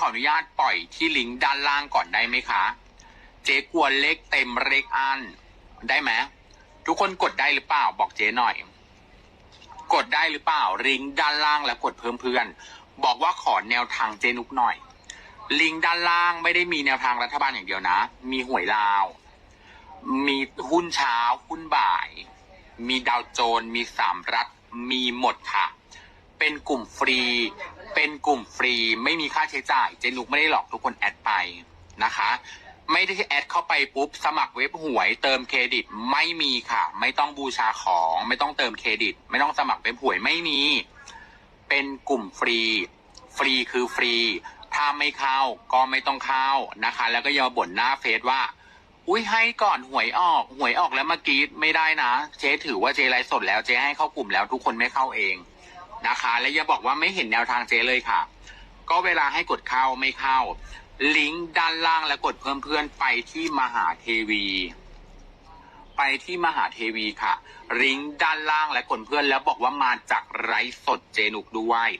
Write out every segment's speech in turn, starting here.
ขออนุญาตปล่อยที่ลิงก์ด้านล่างก่อนได้ไหมคะ เจ๊กลัวเลขเต็มเลขอันได้ไหมทุกคนกดได้หรือเปล่าบอกเจ๊หน่อย กดได้หรือเปล่าลิงก์ด้านล่างแล้วกดเพิ่มเพื่อน บอกว่าขอแนวทางเจนุกหน่อย ลิงก์ด้านล่างไม่ได้มีแนวทางรัฐบาลอย่างเดียวนะ มีหวยลาว มีหุ้นเช้าหุ้นบ่าย มีดาวโจนส์มีสามรัฐ มีหมดค่ะ เป็นกลุ่มฟรี เป็นกลุ่มฟรีไม่มีค่าใช้จ่าย เจนุกไม่ได้หลอกทุกคนแอดไปนะคะ ไม่ได้แอดเข้าไปปุ๊บ สมัครเว็บหวย เติมเครดิตไม่มีค่ะ ไม่ต้องบูชาของ ไม่ต้องเติมเครดิต ไม่ต้องสมัครเว็บหวยไม่มี เป็นกลุ่มฟรี ฟรีคือฟรี ถ้าไม่เข้าก็ไม่ต้องเข้านะคะ แล้วก็อย่าบ่นหน้าเฟซว่าอุ้ยให้ก่อนหวยออกหวยออกแล้วเมื่อกี้ไม่ได้นะ เจ๊ถือว่าเจ๊ไลฟ์สดแล้วเจ๊ให้เข้ากลุ่มแล้วทุกคนไม่เข้าเอง นะคะ และอย่าบอกว่าไม่เห็นแนวทางเจ๊เลยค่ะ ก็เวลาให้กดเข้าไม่เข้า ลิงก์ด้านล่างแล้วกดเพิ่มเพื่อนไปที่มหาเทวี ไปที่มหาเทวีค่ะ ลิงก์ด้านล่างและกดเพื่อนแล้วบอกว่ามาจากไลฟ์สดเจนุกด้วย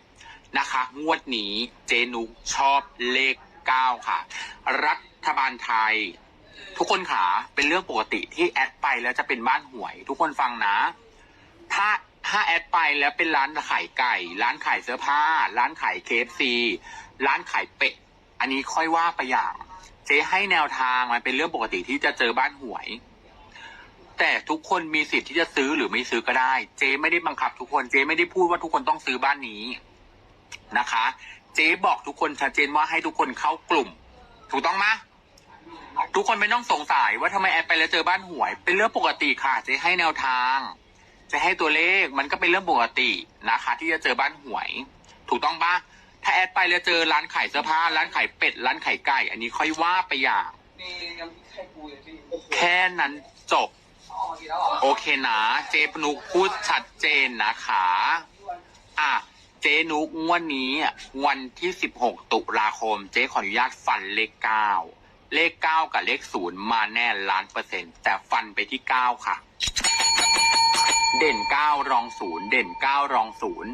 นะคะ งวดนี้เจนุกชอบเลขเก้าค่ะ รัฐบาลไทย ทุกคนขาเป็นเรื่องปกติที่แอดไปแล้วจะเป็นบ้านหวย ทุกคนฟังนะ ถ้า ถ้าแอดไปแล้วเป็นร้านขายไก่ ร้านขายเสื้อผ้า ร้านขายเคฟซีร้านขายเป็ด อันนี้ค่อยว่าไปอย่าง เจ๊ให้แนวทางมันเป็นเรื่องปกติที่จะเจอบ้านหวย แต่ทุกคนมีสิทธิ์ที่จะซื้อหรือไม่ซื้อก็ได้ เจ๊ไม่ได้บังคับทุกคนเจ๊ไม่ได้พูดว่าทุกคนต้องซื้อบ้านนี้นะคะ เจ๊บอกทุกคนชัดเจนว่าให้ทุกคนเข้ากลุ่ม ถูกต้องไหมทุกคนไม่ต้องสงสัยว่าทำไมแอดไปแล้วเจอบ้านหวย เป็นเรื่องปกติค่ะ เจะให้แนวทาง จะให้ตัวเลขมันก็เป็นเรื่องปกตินะคะ ที่จะเจอบ้านหวย ถูกต้องปะถ้าแอดไปแล้วเจอร้านขายเสื้อผ้า ร้านขายเป็ด ร้านขายไก่ อันนี้ค่อยว่าไปอย่างมีน้ำพริกไข่ปูอยู่พี่โอ้โหแค่นั้นจบ อ๋อดีแล้วเหรอโอเคนะ เจปนุกพูดชัดเจนนะคะ อะ เจนุกงวดนี้วันที่ 16 ตุลาคม เจ๊ขออนุญาตฟันเลข 9 เลข 9 กับเลข 0 มาแน่ล้านเปอร์เซ็นต์แต่ฟันไปที่ 9 ค่ะ เด่น9รอง0เด่น9รอง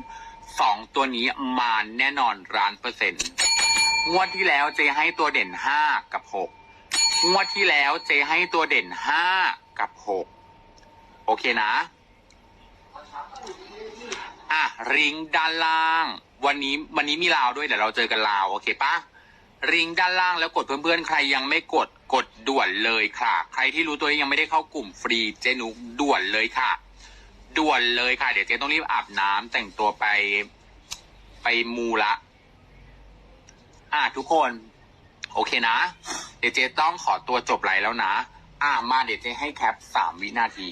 0สองตัวนี้มาแน่นอนล้านเปอร์เซ็นต์งวดที่แล้วเจให้ตัวเด่น5กับ6งวดที่แล้วเจให้ตัวเด่น5กับ6โอเคนะ อะริงด้านล่าง วันนี้วันนี้มีลาวด้วยเดี๋ยวเราเจอกันลาว โอเคปะริงด้านล่างแล้วกดเพื่อนๆ ใครยังไม่กดกดด่วนเลยค่ะ ใครที่รู้ตัวยังไม่ได้เข้ากลุ่มฟรีเจนุกด่วนเลยค่ะ ด่วนเลยค่ะ เดี๋ยวเจ๊ต้องรีบอาบน้ำแต่งตัวไปไปมูละ อะทุกคน โอเคนะ เดี๋ยวเจ๊ต้องขอตัวจบไลฟ์แล้วนะ อะมาเดี๋ยวเจ๊ให้แคปสามวินาที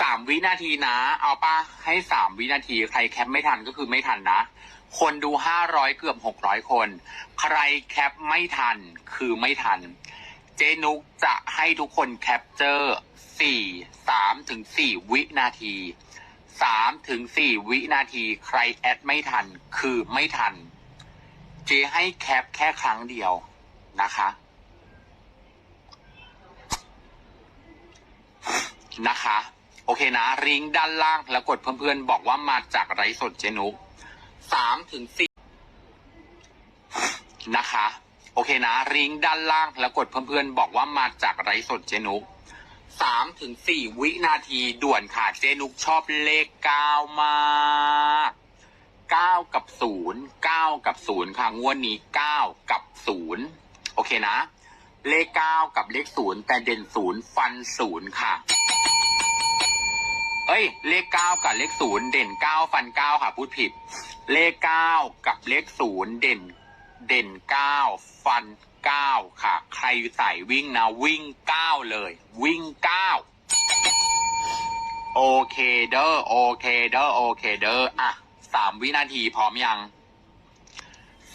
สามวินาทีนะ เอาปะให้สามวินาที ใครแคปไม่ทันก็คือไม่ทันนะ คนดูห้าร้อยเกือบหกร้อยคน ใครแคปไม่ทันคือไม่ทัน เจนุกจะให้ทุกคนแคปเจอร์สี่สามถึงสี่วินาทีสามถึงสี่วินาทีใครแอดไม่ทันคือไม่ทัน เจให้แคปแค่ครั้งเดียวนะคะ นะคะ โอเคนะริงด้านล่างแล้วกดเพื่อนๆ บอกว่ามาจากไรสดเจนุกสามถึงสี่นะคะ โอเคนะริงก์ด้านล่างแล้วกดเพื่อนๆบอกว่ามาจากไรสดเจนุกสามถึงสี่วินาทีด่วนค่ะเจนุกชอบเลขเก้ามากเก้ากับศูนย์เก้ากับศูนย์ค่ะงวดนี้เก้ากับศูนย์โอเคนะ เลขเก้ากับเลขศูนย์แต่เด่นศูนย์ฟันศูนย์ค่ะเอ้ย เลขเก้ากับเลขศูนย์เด่นเก้าฟันเก้าค่ะพูดผิด เลขเก้ากับเลขศูนย์เด่น เด่นเก้าฟันเก้าค่ะ ใครใส่วิ่งนะวิ่งเก้าเลย วิ่งเก้าโอเคเด้อโอเคเด้อโอเคเด้ออะสามวินาทีพร้อมยัง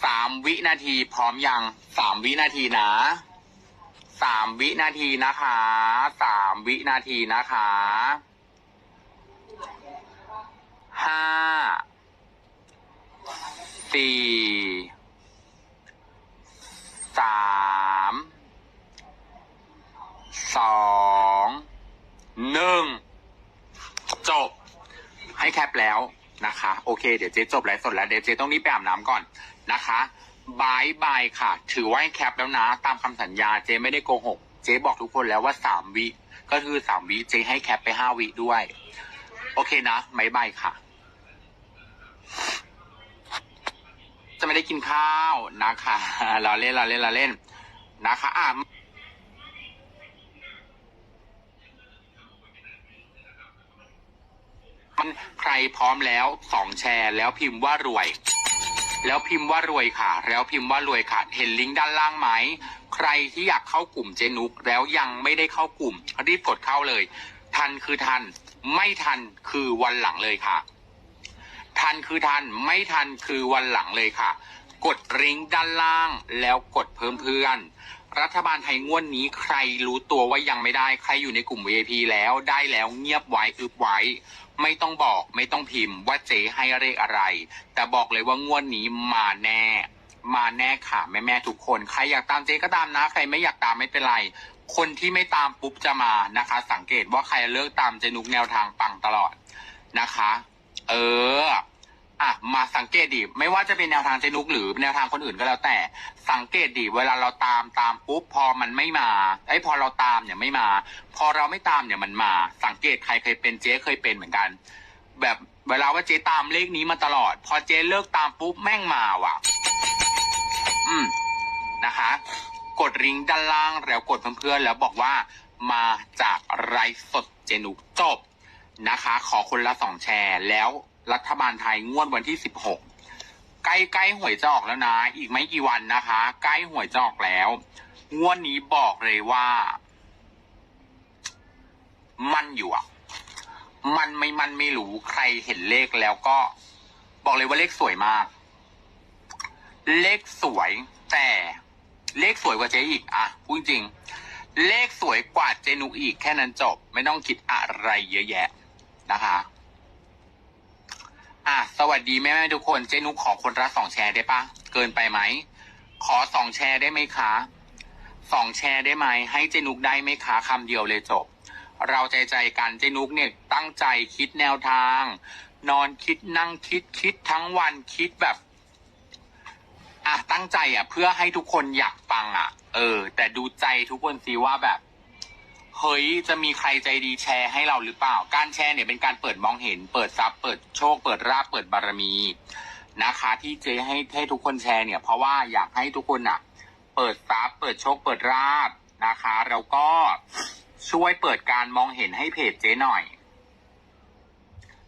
สามวินาทีพร้อมยังสามวินาทีนะสามวินาทีนะคะสามวินาทีนะคะห้าสี่ สามสองหนึ่งจบ ให้แคปแล้วนะคะ โอเค เดี๋ยวเจ๊จบไลฟ์สดแล้ว เดี๋ยวเจ๊ต้องรีบไปอาบน้ำก่อนนะคะบายบายค่ะ ถือว่าให้แคปแล้วนะ ตามคำสัญญาเจ๊ไม่ได้โกหก เจ๊บอกทุกคนแล้วว่าสามวิ ก็คือสามวิ เจ๊ให้แคปไปห้าวิด้วย โอเคนะบายบายค่ะ จะไม่ได้กินข้าวนะคะเราเล่นเราเล่นเราเล่นนะคะอะมันใครพร้อมแล้วสองแชร์แล้วพิมพ์ว่ารวย แล้วพิมพ์ว่ารวยค่ะ แล้วพิมพ์ว่ารวยค่ะ เห็นลิงก์ด้านล่างไหมใครที่อยากเข้ากลุ่มเจนุกแล้วยังไม่ได้เข้ากลุ่ม รีบกดเข้าเลย ทันคือทัน ไม่ทันคือวันหลังเลยค่ะ ทันคือทันไม่ทันคือวันหลังเลยค่ะ กดลิงก์ด้านล่างแล้วกดเพิ่มเพื่อน รัฐบาลไทยงวดนนี้ใครรู้ตัวว่ายังไม่ได้ ใครอยู่ในกลุ่ม VIP แล้วได้แล้วเงียบไว้อึบไว้ ไม่ต้องบอกไม่ต้องพิมพ์ว่าเจ๊ให้เลขอะไร แต่บอกเลยว่างวดนี้มาแน่มาแน่ค่ะแม่แม่ๆทุกคน ใครอยากตามเจ๊ก็ตามนะ ใครไม่อยากตามไม่เป็นไร คนที่ไม่ตามปุ๊บจะมานะคะ สังเกตว่าใครเลิกตามเจนุกแนวทางปังตลอดนะคะ เออ อะ มาสังเกตดิไม่ว่าจะเป็นแนวทางเจนุกหรือแนวทางคนอื่นก็แล้วแต่ สังเกตดิเวลาเราตามตามปุ๊บพอมันไม่มาไอ้ยพอเราตามเนี่ยไม่มา พอเราไม่ตามเนี่ยมันมา สังเกตใครเคยเป็นเจ๊เคยเป็นเหมือนกัน แบบเวลาว่าเจ๊ตามเลขนี้มาตลอด พอเจ๊เลิกตามปุ๊บแม่งมาว่ะ อืมนะคะ กดลิงก์ด้านล่างแล้วกดเพื่อนๆแล้วบอกว่ามาจากไรฟ์สดเจนุกจบ นะคะ ขอคนละสองแชร์ แล้วรัฐบาลไทยงวดวันที่สิบหกใกล้ใกล้หวยจะออกแล้วนะ อีกไม่กี่วันนะคะ ใกล้หวยจะออกแล้ว งวดนี้บอกเลยว่า มันอยู่อะ มันไม่มันไม่รู้ใครเห็นเลขแล้วก็ บอกเลยว่าเลขสวยมาก เลขสวย แต่เลขสวยกว่าเจ๊อีกอะพูดจริง เลขสวยกว่าเจนุกอีกแค่นั้นจบ ไม่ต้องคิดอะไรเยอะแยะ นะคะ อะ สวัสดีแม่แม่ทุกคนเจนุกขอคนละสองแชร์ได้ปะเกินไปไหม ขอสองแชร์ได้ไหมคะสองแชร์ได้ไหมให้เจนุกได้ไหมคะคำเดียวเลยจบ เราใจใจกันเจนุกเนี่ยตั้งใจคิดแนวทาง นอนคิดนั่งคิดคิดทั้งวันคิดแบบอะตั้งใจอะ เพื่อให้ทุกคนอยากฟังอะ เออ แต่ดูใจทุกคนสิว่าแบบ เฮ้ยจะมีใครใจดีแชร์ให้เราหรือเปล่า การแชร์เนี่ยเป็นการเปิดมองเห็น เปิดซับเปิดโชค เปิดราบเปิดบารมีนะคะ ที่เจให้ให้ทุกคนแชร์เนี่ย เพราะว่าอยากให้ทุกคนอะเปิดซับเปิดโชค เปิดราบนะคะแล้วก็ช่วยเปิดการมองเห็นให้เพจเจหน่อย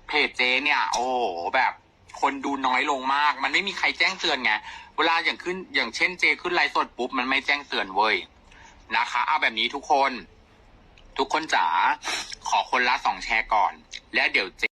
เพจเจเนี่ย โอ้โหแบบคนดูน้อยลงมาก มันไม่มีใครแจ้งเตือนไง เวลาอย่างขึ้นอย่างเช่นเจขึ้นไลฟ์สดปุ๊บ มันไม่แจ้งเตือนเว้ยนะคะ เอาแบบนี้ทุกคน ทุกคนจ๋าขอคนละสองแชร์ก่อน แล้วเดี๋ยวเจ